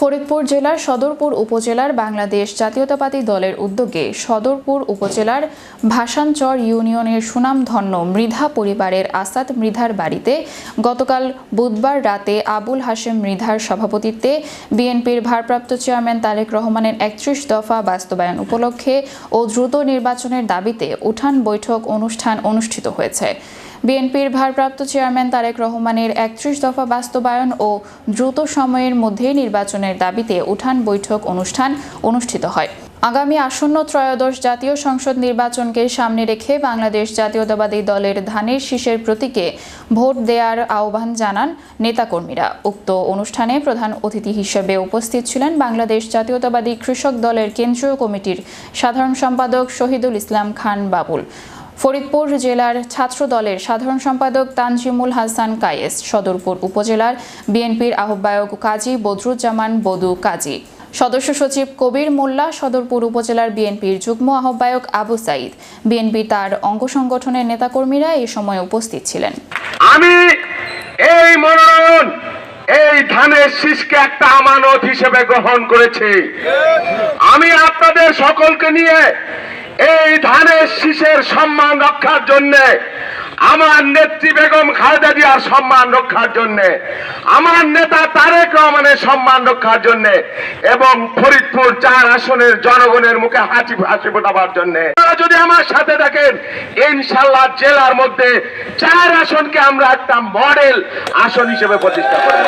ফরিদপুর জেলার সদরপুর উপজেলার বাংলাদেশ জাতীয়তাবাদী দলের উদ্যোগে সদরপুর উপজেলার ভাসানচর ইউনিয়নের সুনামধন্য মৃধা পরিবারের আসাদ মৃধার বাড়িতে গতকাল বুধবার রাতে আবুল হাশেম মৃধার সভাপতিত্বে বিএনপির ভারপ্রাপ্ত চেয়ারম্যান তারেক রহমানের একত্রিশ দফা বাস্তবায়ন উপলক্ষে ও দ্রুত নির্বাচনের দাবিতে উঠান বৈঠক অনুষ্ঠান অনুষ্ঠিত হয়েছে। বিএনপির ভারপ্রাপ্ত চেয়ারম্যান তারেক রহমানের একত্রিশ দফা বাস্তবায়ন ও দ্রুত সময়ের মধ্যে নির্বাচনের দাবিতে উঠান বৈঠক অনুষ্ঠান অনুষ্ঠিত হয়। আগামী আসন্ন ত্রয়োদশ জাতীয় সংসদ নির্বাচনকে সামনে রেখে বাংলাদেশ জাতীয়তাবাদী দলের ধানের শীষের প্রতীকে ভোট দেওয়ার আহ্বান জানান নেতাকর্মীরা। উক্ত অনুষ্ঠানে প্রধান অতিথি হিসেবে উপস্থিত ছিলেন বাংলাদেশ জাতীয়তাবাদী কৃষক দলের কেন্দ্রীয় কমিটির সাধারণ সম্পাদক শহীদুল ইসলাম খান বাবুল। ফরিদপুর জেলার ছাত্র দলের সাধারণ সম্পাদক তানজিমুল হাসান কায়েস, সদরপুর উপজেলার বিএনপির আহ্বায়ক কাজী বদরুজ্জামান বদু কাজী। সদস্য সচিব কবির মোল্লা, সদরপুর উপজেলার বিএনপির যুগ্ম আহ্বায়ক আবু সাইদ। বিএনপি তার অঙ্গ সংগঠনের নেতাকর্মীরা এই সময় উপস্থিত ছিলেন। আমি এই মনোনয়ন, এই ধানের শীষকে একটা আমানত হিসেবে গ্রহণ করেছি। আমি আপনাদের সকলকে নিয়ে এই ধানের শীষের সম্মান রক্ষার জন্য, আমার নেত্রী বেগম খালেদা জিয়ার সম্মান রক্ষার জন্য, আমার নেতা তারেক রহমানের সম্মান রক্ষার জন্য এবং ফরিদপুর চার আসনের জনগণের মুখে হাসি হাসি ফোটাবার জন্য। যদি আমার সাথে থাকেন ইনশাল্লাহ জেলার মধ্যে চার আসনকে আমরা একটা মডেল আসন হিসেবে প্রতিষ্ঠা করব।